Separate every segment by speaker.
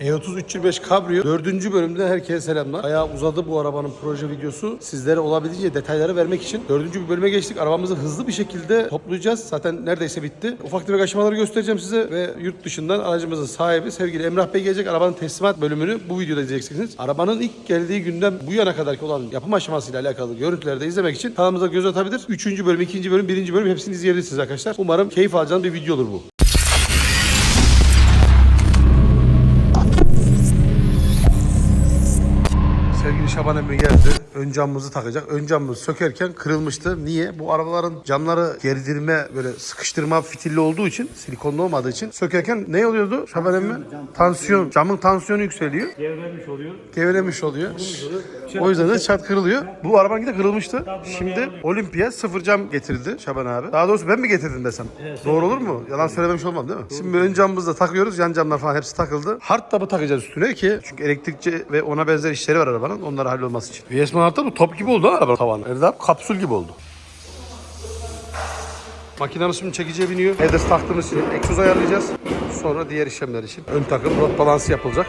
Speaker 1: E30 325 Cabrio 4. bölümde herkese selamlar. Bayağı uzadı bu arabanın proje videosu. Sizlere olabildiğince detayları vermek için 4. bir bölüme geçtik. Arabamızı hızlı bir şekilde toplayacağız. Zaten neredeyse bitti. Ufak tefek aşamaları göstereceğim size ve yurt dışından aracımızın sahibi sevgili Emrah Bey gelecek. Arabanın teslimat bölümünü bu videoda izleyeceksiniz. Arabanın ilk geldiği günden bu yana kadarki olan yapım aşamasıyla alakalı görüntüleri de izlemek için kanalımıza göz atabilir. 3. bölüm, 2. bölüm, 1. bölüm hepsini izleyebilirsiniz arkadaşlar. Umarım keyif alacağınız bir video olur bu. Şaban emmi geldi. Ön camımızı takacak. Ön camımızı sökerken kırılmıştı. Niye? Bu arabaların camları gerdirme, böyle sıkıştırma fitilli olduğu için, silikonlu olmadığı için sökerken ne oluyordu Şaban emmi? Tansiyon. Camın tansiyonu yükseliyor.
Speaker 2: Gevremiş oluyor.
Speaker 1: Gevelemiş oluyor. O yüzden de çat kırılıyor. Bu arabanın de kırılmıştı. Şimdi Olimpiya sıfır cam getirdi Şaban abi. Daha doğrusu ben mi getirdim desem? Doğru olur mu? Yalan söylememiş olmam değil mi? Şimdi ön camımızı da takıyoruz. Yan camlar falan hepsi takıldı. Hard tabı takacağız üstüne ki çünkü elektrikçi ve ona benzer işleri var arabanın. Onları hallolması için. VS Manat'ta bu top gibi oldu ha arabanın tavanı. Erdem kapsül gibi oldu. Makinamız şimdi çekiciye biniyor. Headers taktığımız için egzoz ayarlayacağız. Sonra diğer işlemler için. Ön takım rot balansı yapılacak.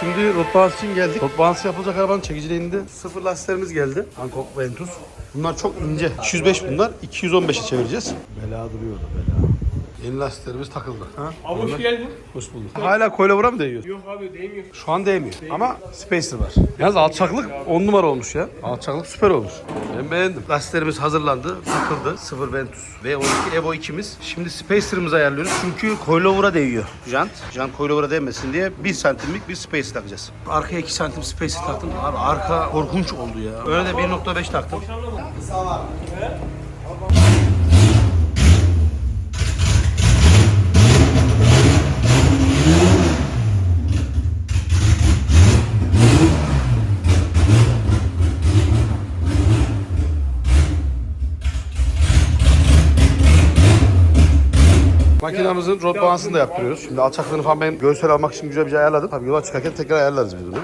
Speaker 1: Şimdi rot balansı için geldik. Rot balansı yapılacak arabanın çekiciliğinde sıfır lastiklerimiz geldi. Hankook Ventus. Bunlar çok ince. 205 bunlar. 215'e çevireceğiz. Bela duruyordu bela. Yeni lastiklerimiz takıldı. Ha?
Speaker 2: Abi hoş geldin.
Speaker 1: Hoş bulduk. Hala koyla mı değiyor?
Speaker 2: Yok abi değmiyor.
Speaker 1: Şu an değmiyor. Ama spacer var. Yalnız alçaklık 10 numara olmuş ya. Alçaklık süper olmuş. Ben beğendim. Lastiklerimiz hazırlandı. Takıldı. 0 Ventus V12 Evo 2'miz. Şimdi spacer'ımızı ayarlıyoruz. Çünkü coilover'a değiyor jant. Jant coilover'a değmesin diye 1 santimlik bir spacer takacağız. Arkaya 2 santim spacer taktım. Abi arka korkunç oldu ya. Öyle de 1.5 taktım. Makinamızın rot balansını da yaptırıyoruz. Şimdi alçaklığını falan ben görsel almak için güzel bir şey ayarladım. Tabii yola çıkarken tekrar ayarlarız biz bunu.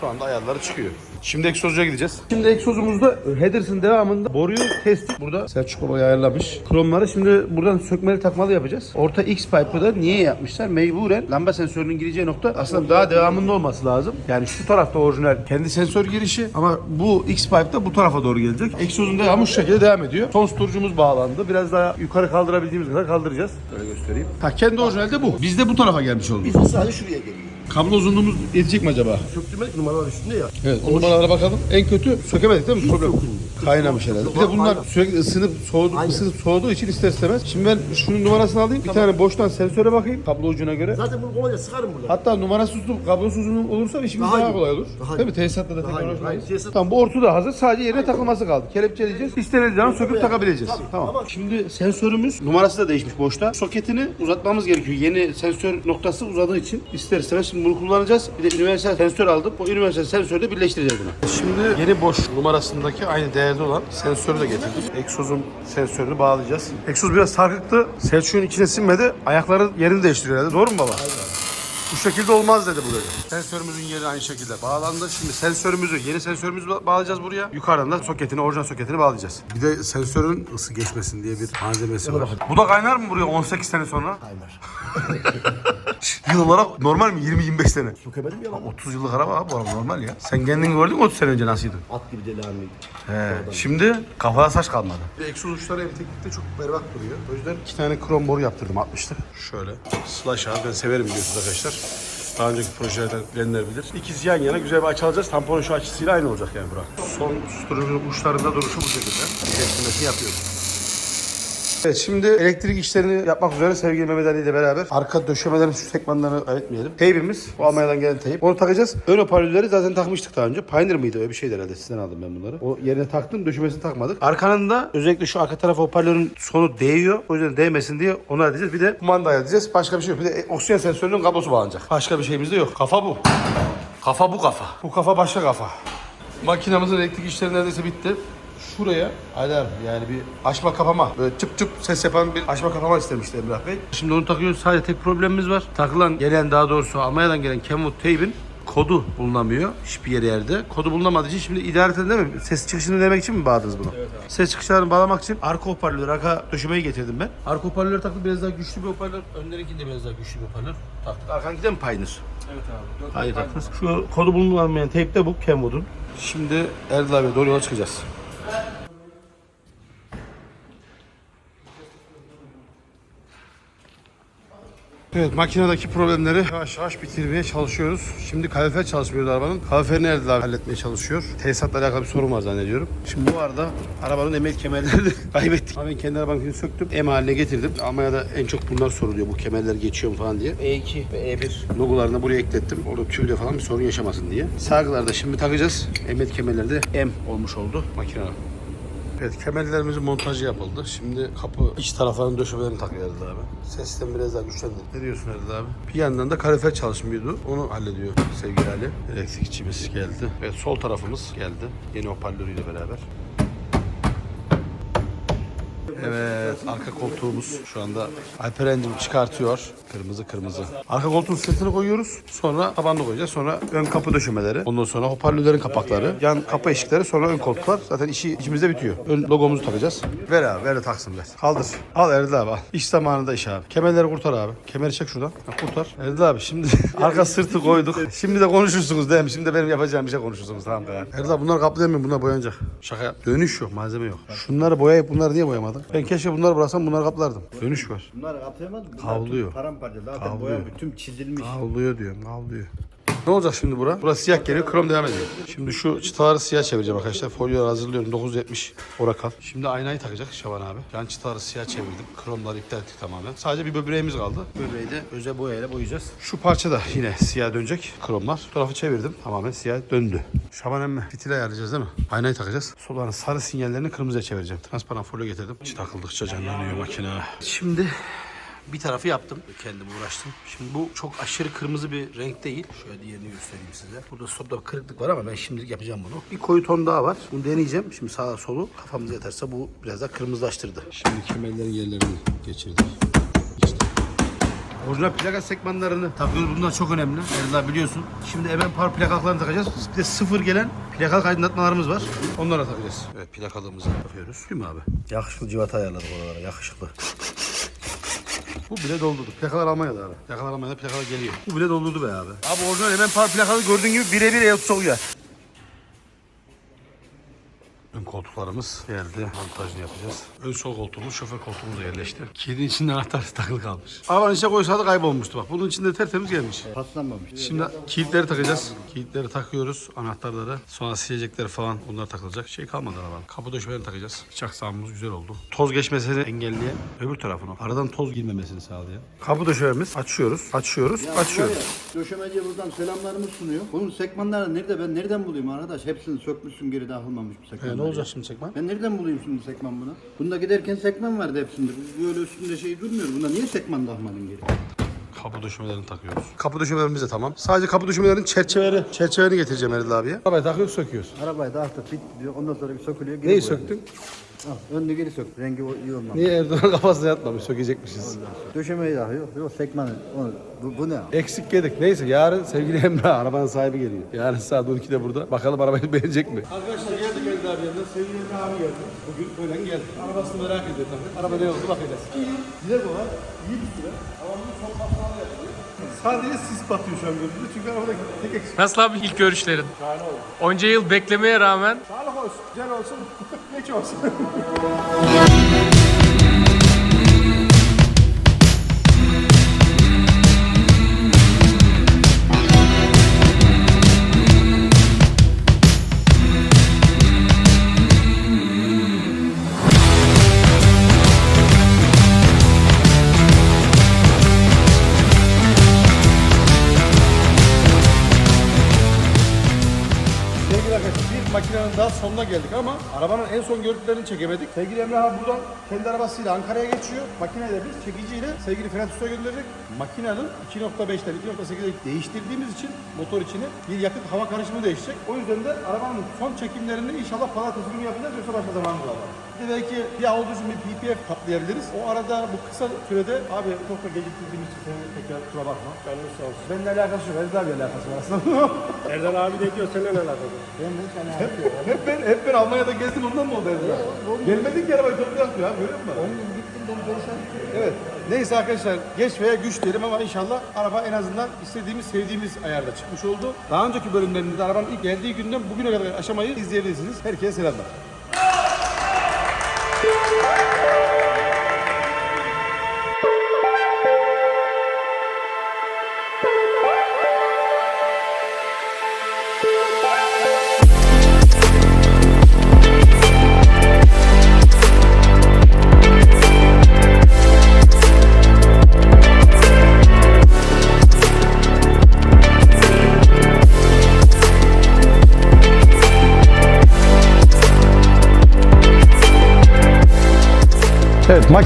Speaker 1: Şu anda ayarları çıkıyor. Şimdi egzozcuya gideceğiz. Şimdi egzozumuzda Headers'ın devamında boruyu kestik. Burada Selçuk Baba ayarlamış. Kromları şimdi buradan sökmeli takmalı yapacağız. Orta X pipe'ı da niye yapmışlar? Mecburen lamba sensörünün gireceği nokta aslında daha devamında olması lazım. Yani şu tarafta orijinal kendi sensör girişi ama bu X pipe da bu tarafa doğru gelecek. Egzozun devamı şu şekilde devam ediyor. Son tutucumuz bağlandı. Biraz daha yukarı kaldırabildiğimiz kadar kaldıracağız. Böyle göstereyim. Ha kendi orijinalde bu. Bizde bu tarafa gelmiş oldu.
Speaker 3: Bizim sadece şuraya geliyor.
Speaker 1: Kablo uzunluğumuz yetecek mi acaba?
Speaker 3: Söktürmek numaralar üstünde ya.
Speaker 1: Evet, o numaralara bakalım. En kötü sökemedik değil mi? Problem. Kaynamış herhalde. Bir de bunlar sürekli ısınıp soğudu, ısınıp soğuduğu için ister istemez. Şimdi ben şunun numarasını alayım. Bir tane boştan sensöre bakayım. Kablo ucuna göre.
Speaker 3: Zaten bunu kolayca sıkarım burada.
Speaker 1: Hatta numarası tutup kablosuz uzun olursa işimiz
Speaker 3: Daha
Speaker 1: daha,
Speaker 3: iyi.
Speaker 1: kolay olur.
Speaker 3: Daha
Speaker 1: Değil mi? Tesisatla da
Speaker 3: tesisat-
Speaker 1: Tamam bu ortu da hazır. Sadece yerine takılması kaldı. Kelepçeleyeceğiz. İstenildiği zaman söküp takabileceğiz. Tamam. Şimdi sensörümüz numarası da değişmiş boşta. Soketini uzatmamız gerekiyor. Yeni sensör noktası uzadığı için ister istemez şimdi bunu kullanacağız. Bir de üniversal sensör aldım. O üniversal sensörü de birleştireceğiz buna. Şimdi yeni boş numarasındaki aynı değerde olan sensörü de getirdim. Egzozun sensörünü bağlayacağız. Egzoz biraz sarkıktı. Selçuk'un içine sinmedi. Ayakları yerini değiştiriyor herhalde. Doğru mu baba? Bu şekilde olmaz dedi bu dedi. Sensörümüzün yeri aynı şekilde bağlandı. Şimdi sensörümüzü, yeni sensörümüzü ba- bağlayacağız buraya. Yukarıdan da soketini, orijinal soketini bağlayacağız. Bir de sensörün ısı geçmesin diye bir malzemesi var. Bu da kaynar mı buraya 18 sene sonra?
Speaker 3: Kaynar.
Speaker 1: Yıl olarak normal mi? 20-25 sene.
Speaker 3: Sökemedim ya lan.
Speaker 1: 30 yıllık araba abi bu araba normal ya. Sen kendin gördün mü 30 sene önce nasılydın?
Speaker 3: At gibi deli halindeydim.
Speaker 1: He. Şimdi kafada saç kalmadı. Egzoz uçları ev teknikte çok berbat duruyor. O yüzden iki tane krom boru yaptırdım 60'lık. Şöyle. Slash abi ben severim biliyorsunuz arkadaşlar. Daha önceki projelerden bilir. İkisi yan yana güzel bir açı alacağız. Tamponun şu açısıyla aynı olacak yani Burak. Son susturucunun uçlarında duruşu bu şekilde. Kestirmesi yapıyoruz. Evet şimdi elektrik işlerini yapmak üzere sevgili Mehmet Ali ile beraber arka döşemelerin şu sekmanlarını kaybetmeyelim. Teybimiz bu Almanya'dan gelen teyip. Onu takacağız. Ön hoparlörleri zaten takmıştık daha önce. Pioneer mıydı öyle bir şeydi herhalde sizden aldım ben bunları. O yerine taktım döşemesini takmadık. Arkanın da özellikle şu arka tarafa hoparlörün sonu değiyor. O yüzden değmesin diye onu halledeceğiz. Bir de kumanda halledeceğiz. Başka bir şey yok. Bir de oksijen sensörünün kablosu bağlanacak. Başka bir şeyimiz de yok. Kafa bu. Kafa bu kafa. Bu kafa başka kafa. Makinamızın elektrik işleri neredeyse bitti. Şuraya alarm yani bir açma kapama böyle çıp çıp ses yapan bir açma kapama istemişti Emrah Bey. Şimdi onu takıyoruz sadece tek problemimiz var. Takılan gelen daha doğrusu Almanya'dan gelen Kenwood teybin kodu bulunamıyor hiçbir yerde. Kodu bulunamadığı için şimdi idareten değil mi? Ses çıkışını demek için mi bağladınız bunu? Evet abi. Ses çıkışlarını bağlamak için arka hoparlörü, arka döşemeyi getirdim ben. Arka hoparlörü taktık biraz daha güçlü bir hoparlör. Önlerinkinde biraz daha güçlü bir hoparlör taktık. Arkankinde mi Pioneer?
Speaker 2: Evet abi.
Speaker 1: Hayır taktınız. Şu kodu bulunamayan teyp de bu Kenwood'un. Şimdi Erdal abiye doğru yola çıkacağız. Evet makinedeki problemleri yavaş yavaş bitirmeye çalışıyoruz. Şimdi kalifer çalışmıyor arabanın. Kaliferini Erdal halletmeye çalışıyor. Tesisatla alakalı bir sorun var zannediyorum. Şimdi bu arada arabanın emniyet kemerlerini kaybettik. Ben kendi arabamın söktüm. M haline getirdim. Almanya'da en çok bunlar soruluyor. Bu kemerler geçiyor mu falan diye. E2 ve E1 logolarını buraya eklettim. Orada tüyde falan bir sorun yaşamasın diye. Sargılarda şimdi takacağız. Emniyet kemerleri de M olmuş oldu makinede. Evet kemerlerimizin montajı yapıldı. Şimdi kapı iç tarafların döşemelerini takıyoruz abi. Sistemi biraz daha güçlendirdik. Ne diyorsun Erdal abi? Bir yandan da kalifer çalışmıyordu. Onu hallediyor sevgili Ali. Elektrikçimiz geldi. Evet sol tarafımız geldi. Yeni hoparlörüyle beraber. Evet, arka koltuğumuz şu anda Alperen'cim çıkartıyor. Kırmızı kırmızı. Arka koltuğun sırtını koyuyoruz. Sonra tabanını koyacağız. Sonra ön kapı döşemeleri. Ondan sonra hoparlörlerin kapakları. Yan kapı eşikleri. Sonra ön koltuklar. Zaten işi içimizde bitiyor. Ön logomuzu takacağız. Ver abi, ver de taksın ver. Kaldır. Al Erdal abi. İş zamanında iş abi. Kemerleri kurtar abi. Kemeri çek şuradan. Ha, kurtar. Erdal abi şimdi arka sırtı koyduk. Şimdi de konuşursunuz değil mi? Şimdi de benim yapacağım bir şey konuşursunuz. Tamam karar. Erdal abi bunlar kaplayamıyor. Bunlar boyanacak. Şaka yap. Dönüş yok. Malzeme yok. Şunları boyayıp bunları niye boyamadın? Ben keşke bunları bıraksam bunları kaplardım. Dönüş var.
Speaker 3: Bunları kapayamadım. Bunlar
Speaker 1: Kavluyor.
Speaker 3: tüm Paramparça. Zaten
Speaker 1: Kavluyor.
Speaker 3: boya bütün çizilmiş.
Speaker 1: Kavluyor diyorum, kavluyor. Ne olacak şimdi bura? Burası siyah geliyor, krom devam ediyor. Şimdi şu çıtaları siyah çevireceğim arkadaşlar. Folyoları hazırlıyorum. 970 orakal. Şimdi aynayı takacak Şaban abi. Yan çıtaları siyah çevirdim. Kromları iptal ettik tamamen. Sadece bir böbreğimiz kaldı. Böbreği de özel boyayla boyayacağız. Şu parça da yine siyah dönecek. Kromlar. Bu tarafı çevirdim. Tamamen siyah döndü. Şaban emme. Fitil ayarlayacağız değil mi? Aynayı takacağız. Soların sarı sinyallerini kırmızıya çevireceğim. Transparan folyo getirdim. Takıldıkça canlanıyor makine. Şimdi bir tarafı yaptım. Kendim uğraştım. Şimdi bu çok aşırı kırmızı bir renk değil. Şöyle diğerini göstereyim size. Burada stopta kırıklık var ama ben şimdilik yapacağım bunu. Bir koyu ton daha var. Bunu deneyeceğim. Şimdi sağa solu kafamıza yeterse bu biraz daha kırmızılaştırdı. Şimdi kemerlerin yerlerini geçirdik. Orijinal plaka sekmanlarını takıyoruz. Bunlar çok önemli. Erdal biliyorsun. Şimdi hemen par plakaklarını takacağız. Bir de sıfır gelen plakalık aydınlatmalarımız var. Onlara takacağız. Evet plakalığımızı takıyoruz. Değil mi abi? Yakışıklı civata ayarladık oralara. Yakışıklı. Bu bile doldurdu. Plakalar Almanya'da abi. Plakalar Almanya'da plakalar geliyor. Bu bile doldurdu be abi. Abi orijinal hemen plakalı gördüğün gibi birebir E30 oluyor. Ön koltuklarımız geldi. Montajını yapacağız. Ön sol koltuğumuz, şoför koltuğumuz yerleşti. Kilidin içinde anahtar takılı kalmış. Arabanın içine koysaydı kaybolmuştu bak. Bunun içinde tertemiz gelmiş.
Speaker 3: Paslanmamış.
Speaker 1: Şimdi kilitleri takacağız. Kilitleri takıyoruz, anahtarları. Sonra silecekleri falan bunlar takılacak. Şey kalmadı arabanın. Kapı döşemelerini takacağız. Bıçak sağımız güzel oldu. Toz geçmesini engelleyen öbür tarafını. Aradan toz girmemesini sağlayan. Kapı döşememiz açıyoruz, açıyoruz, açıyoruz.
Speaker 3: Döşemeciye buradan selamlarımı sunuyor. Bunun sekmanları nerede? Ben nereden bulayım arkadaş? Hepsini sökmüşsün geri dağılmamış bu sekmanlar.
Speaker 1: E, ne olacak şimdi sekman?
Speaker 3: Ben nereden bulayım şimdi sekman bunu? Bunda giderken sekman vardı hepsinde. Böyle üstünde şey durmuyor. Bunda niye sekman takmadın geri?
Speaker 1: Kapı döşemelerini takıyoruz. Kapı döşemelerimiz de tamam. Sadece kapı döşemelerinin çerçeveleri, çerçevelerini getireceğim Erdal abiye. Arabayı takıyoruz, söküyoruz.
Speaker 3: Arabayı da artık bitti diyor. Ondan sonra bir sökülüyor. Geri
Speaker 1: Neyi
Speaker 3: boyuyor.
Speaker 1: söktün?
Speaker 3: Al, önünü geri sök. Rengi o- iyi olmamış.
Speaker 1: Niye Erdoğan kafasına yatmamış, sökecekmişiz.
Speaker 3: Döşemeyi takıyor. Yok sekmanı. Onu, bu, bu ne?
Speaker 1: Eksik yedik. Neyse yarın sevgili Emre arabanın sahibi geliyor. Yarın saat 12'de burada. Bakalım arabayı beğenecek mi? Arkadaşlar yanına. Sevgili Emre abi geldi. Bugün öğlen geldi. Arabasını merak ediyor tabii. Araba ne oldu bakacağız. İyi. Güzel bu var. İyi bir süre. Ama bunu son basmalı yapıyor. Sadece sis batıyor şu an gözümde. Çünkü arabadaki tek eksik.
Speaker 2: Nasıl abi ilk görüşlerin? Onca yıl beklemeye rağmen
Speaker 1: Sağlık olsun, güzel olsun, geç olsun. sonuna geldik ama arabanın en son görüntülerini çekemedik. Sevgili Emre abi buradan kendi arabasıyla Ankara'ya geçiyor. Makineyle biz çekiciyle sevgili Fren Usta'ya gönderdik. Makinenin 2.5'ten 2.8'e değiştirdiğimiz için motor içini bir yakıt hava karışımı değişecek. O yüzden de arabanın son çekimlerini inşallah pazartesi günü yapacağız yoksa başka zamanımız var. Bir de belki bir için bir PPF kaplayabiliriz. O arada bu kısa sürede abi çok da geciktirdiğimiz için seni tekrar kusura bakma.
Speaker 2: Canınız sağ olsun.
Speaker 1: Benimle alakası yok. Erdal abiyle alakası var aslında.
Speaker 2: Erdal abi de diyor seninle ne alakalı?
Speaker 1: hep ben hep ben Almanya'da gezdim ondan mı oldu Erdal? Gelmedik ki arabayı toplayak ya görüyor musun? Evet. Neyse arkadaşlar geç veya güç diyelim ama inşallah araba en azından istediğimiz, sevdiğimiz ayarda çıkmış oldu. Daha önceki bölümlerinde de arabanın ilk geldiği günden bugüne kadar aşamayı izleyebilirsiniz. Herkese selamlar.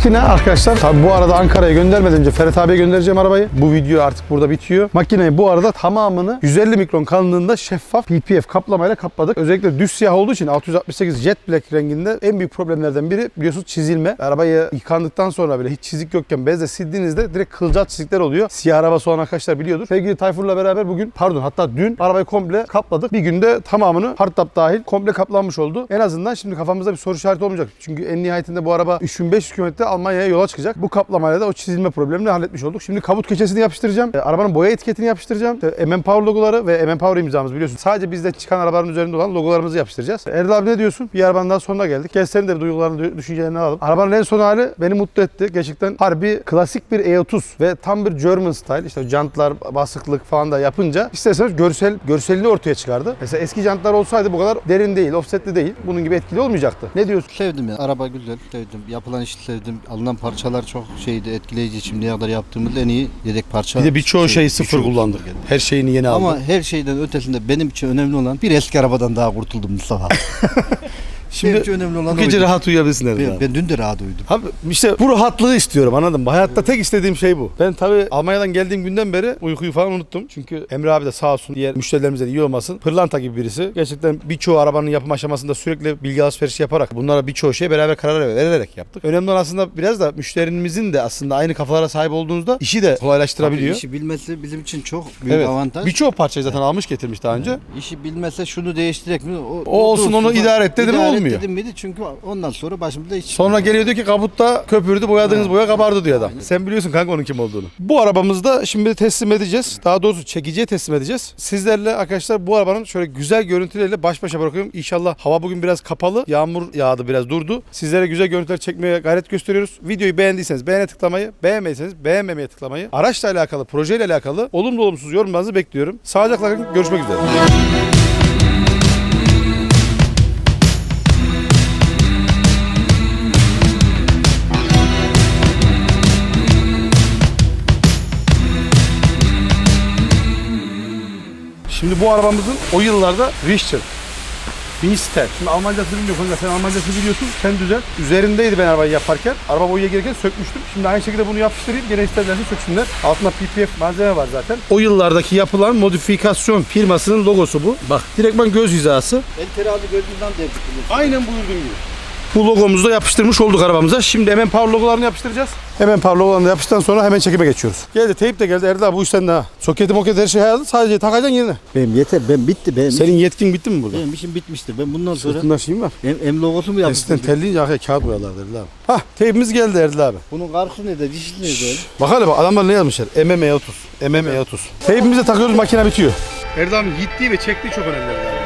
Speaker 1: Makine arkadaşlar tabi bu arada Ankara'ya göndermeden önce Ferhat abiye göndereceğim arabayı. Bu video artık burada bitiyor. Makineyi bu arada tamamını 150 mikron kalınlığında şeffaf PPF kaplamayla kapladık. Özellikle düz siyah olduğu için 668 Jet Black renginde en büyük problemlerden biri biliyorsunuz çizilme. Arabayı yıkandıktan sonra bile hiç çizik yokken bezle sildiğinizde direkt kılcal çizikler oluyor. Siyah arabası olan arkadaşlar biliyordur. Sevgili Tayfur'la beraber bugün pardon hatta dün arabayı komple kapladık. Bir günde tamamını hardtop dahil komple kaplanmış oldu. En azından şimdi kafamızda bir soru işareti olmayacak. Çünkü en nihayetinde bu araba 3500 kilometre Almanya'ya yola çıkacak. Bu kaplamayla da o çizilme problemini halletmiş olduk. Şimdi kabut keçesini yapıştıracağım. E, arabanın boya etiketini yapıştıracağım. E, MM Power logoları ve MM Power imzamız biliyorsun. Sadece bizden çıkan arabaların üzerinde olan logolarımızı yapıştıracağız. Erdal abi ne diyorsun? Bir arabanın daha sonuna geldik. Gel senin de duygularını, düşüncelerini alalım. Arabanın en son hali beni mutlu etti. Gerçekten harbi klasik bir E30 ve tam bir German style. İşte jantlar, basıklık falan da yapınca isterseniz görsel görselliği ortaya çıkardı. Mesela eski jantlar olsaydı bu kadar derin değil, offsetli değil. Bunun gibi etkili olmayacaktı. Ne diyorsun?
Speaker 3: Sevdim ya. Araba güzel. Sevdim. Yapılan işi sevdim. Alınan parçalar çok şeydi etkileyici. Şimdiye kadar yaptığımız en iyi yedek parça.
Speaker 1: Bir de birçoğu
Speaker 3: şey,
Speaker 1: şeyi sıfır
Speaker 3: birçoğu
Speaker 1: kullandık. Her şeyini yeni aldık.
Speaker 3: Ama her şeyden ötesinde benim için önemli olan bir eski arabadan daha kurtuldum Mustafa.
Speaker 1: Şimdi
Speaker 3: benim için önemli olan
Speaker 1: bu gece
Speaker 3: oydu.
Speaker 1: rahat uyuyabilirsin Erdal
Speaker 3: Ben,
Speaker 1: abi.
Speaker 3: ben dün de rahat uyudum.
Speaker 1: Abi işte bu rahatlığı istiyorum anladın mı? Hayatta tek istediğim şey bu. Ben tabii Almanya'dan geldiğim günden beri uykuyu falan unuttum. Çünkü Emre abi de sağ olsun diğer müşterilerimize de iyi olmasın. Pırlanta gibi birisi. Gerçekten birçoğu arabanın yapım aşamasında sürekli bilgi alışverişi yaparak bunlara birçoğu şey beraber karar vererek yaptık. Önemli olan aslında biraz da müşterimizin de aslında aynı kafalara sahip olduğunuzda işi de kolaylaştırabiliyor.
Speaker 3: İşi bilmesi bizim için çok büyük
Speaker 1: Evet.
Speaker 3: avantaj.
Speaker 1: Birçoğu parçayı zaten almış getirmiş daha önce.
Speaker 3: İşi bilmese şunu değiştirek mi? O,
Speaker 1: O olsun, onu idare et dedim,
Speaker 3: İdare
Speaker 1: olmuyor.
Speaker 3: dedim miydi? Çünkü ondan sonra başımıza hiç
Speaker 1: Sonra geliyor diyor ki kabutta köpürdü boyadığınız boya kabardı diyor adam. Sen biliyorsun kanka onun kim olduğunu. Bu arabamızda şimdi teslim edeceğiz. Daha doğrusu çekiciye teslim edeceğiz. Sizlerle arkadaşlar bu arabanın şöyle güzel görüntüleriyle baş başa bırakıyorum. İnşallah hava bugün biraz kapalı. Yağmur yağdı biraz durdu. Sizlere güzel görüntüler çekmeye gayret gösteriyoruz. Videoyu beğendiyseniz beğene tıklamayı, beğenmediyseniz beğenmemeye tıklamayı, araçla alakalı, projeyle alakalı olumlu olumsuz yorumlarınızı bekliyorum. Sağlıcakla kalın. Görüşmek üzere. Şimdi bu arabamızın o yıllarda Richter. Winster. Şimdi Almancasını bilmiyorum kanka. Sen Almancasını biliyorsun. Sen düzelt. Üzerindeydi ben arabayı yaparken. Araba boyaya gelirken sökmüştüm. Şimdi aynı şekilde bunu yapıştırayım. Gene isterlerse söksünler. Altında PPF malzeme var zaten. O yıllardaki yapılan modifikasyon firmasının logosu bu. Bak direktman göz hizası.
Speaker 3: El terazi gördüğünden de
Speaker 1: Aynen buyurduğum gibi. Bu logomuzu da yapıştırmış olduk arabamıza. Şimdi hemen power logolarını yapıştıracağız. Hemen da yapıştıktan sonra hemen çekime geçiyoruz. Geldi teyp de geldi. Erdal bu işten daha. Soketi moketi her şey ayarladı. Sadece takacaksın yerine.
Speaker 3: Benim yeter. Ben bitti. Benim,
Speaker 1: Senin yetkin bitti mi burada?
Speaker 3: benim işim bitmiştir. Ben bundan sonra
Speaker 1: Sırtında şeyim var.
Speaker 3: em, em logosu mu
Speaker 1: Eskiden telleyince arkaya kağıt koyarlardı Erdal abi. Hah teypimiz geldi Erdal abi.
Speaker 3: Bunun karşı ne de dişli ne de?
Speaker 1: Bak hele bak adamlar ne yazmışlar? MMA 30. MMA 30. Teypimizi takıyoruz makine bitiyor. Erdal abi gittiği ve çektiği çok önemli Erdal abi.